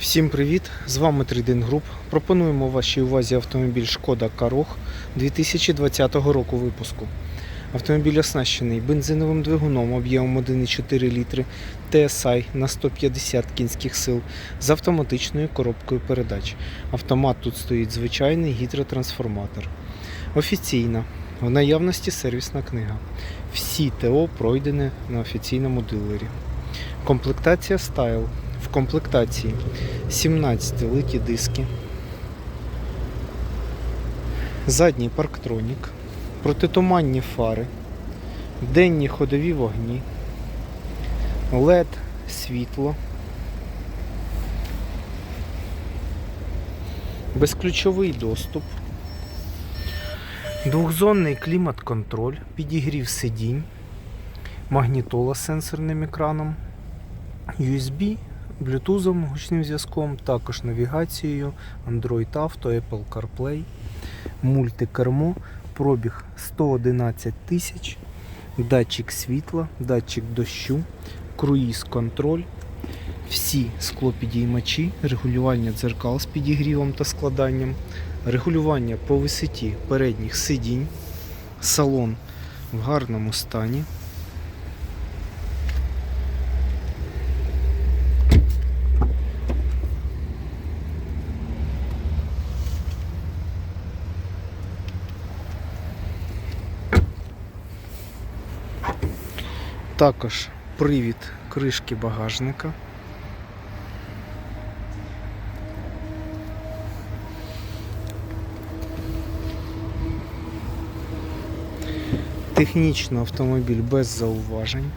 Всім привіт! З вами Трейдинг Груп. Пропонуємо вашій увазі автомобіль Шкода Карох 2020 року випуску. Автомобіль оснащений бензиновим двигуном об'ємом 1,4 літри TSI на 150 кінських сил з автоматичною коробкою передач. Автомат тут стоїть звичайний гідротрансформатор. Офіційна. В наявності сервісна книга. Всі ТО пройдені на офіційному дилері. Комплектація Style. Комплектації. 17 литі диски, задній парктронік, протитуманні фари, денні ходові вогні, LED світло, безключовий доступ, двохзонний клімат-контроль, підігрів сидінь, магнітола з сенсорним екраном, USB Bluetooth гучним зв'язком, також навігацією, Android Auto, Apple CarPlay, мультикермо, пробіг 111 тисяч, датчик світла, датчик дощу, круїз контроль, всі склопідіймачі, регулювання дзеркал з підігрівом та складанням, регулювання по висоті передніх сидінь, салон в гарному стані. Також привід кришки багажника. Технічно автомобіль без зауважень.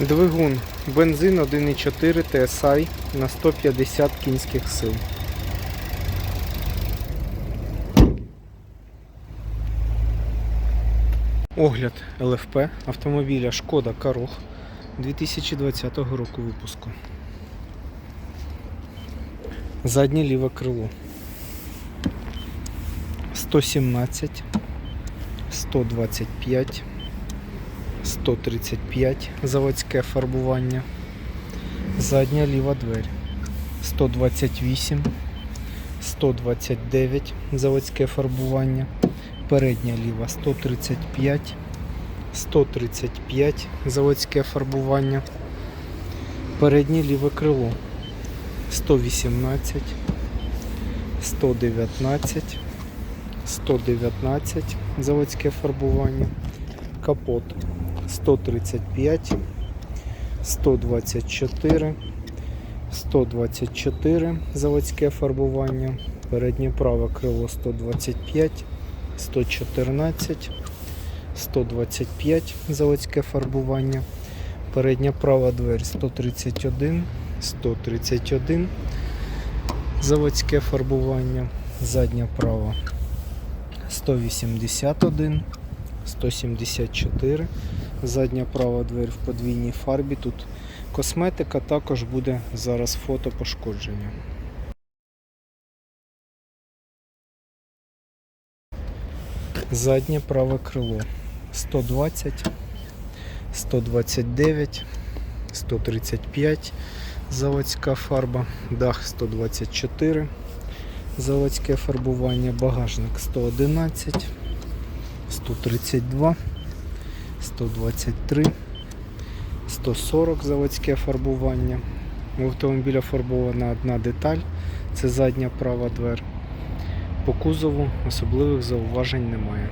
Двигун бензин 1,4 TSI на 150 кінських сил. Огляд ЛФП автомобіля Шкода Карох 2020 року випуску. Заднє ліве крило 117 125 135 заводське фарбування. Задня ліва двері. 128, 129 заводське фарбування. Передня ліва 135, 135 заводське фарбування. Переднє ліве крило 118, 119, 119 заводське фарбування. Капот 135, 124, 124 заводське фарбування, переднє праве крило 125, 114, 125 заводське фарбування, передня права двері 131, 131 заводське фарбування, задня права 181. 174. Задня права двері в подвійній фарбі. Тут косметика, також буде зараз фото пошкодження. Заднє праве крило 120, 129, 135 заводська фарба, дах 124, заводське фарбування, багажник 111. 132, 123, 140 заводське фарбування. У автомобіля фарбована одна деталь, це задня права двер. По кузову особливих зауважень немає.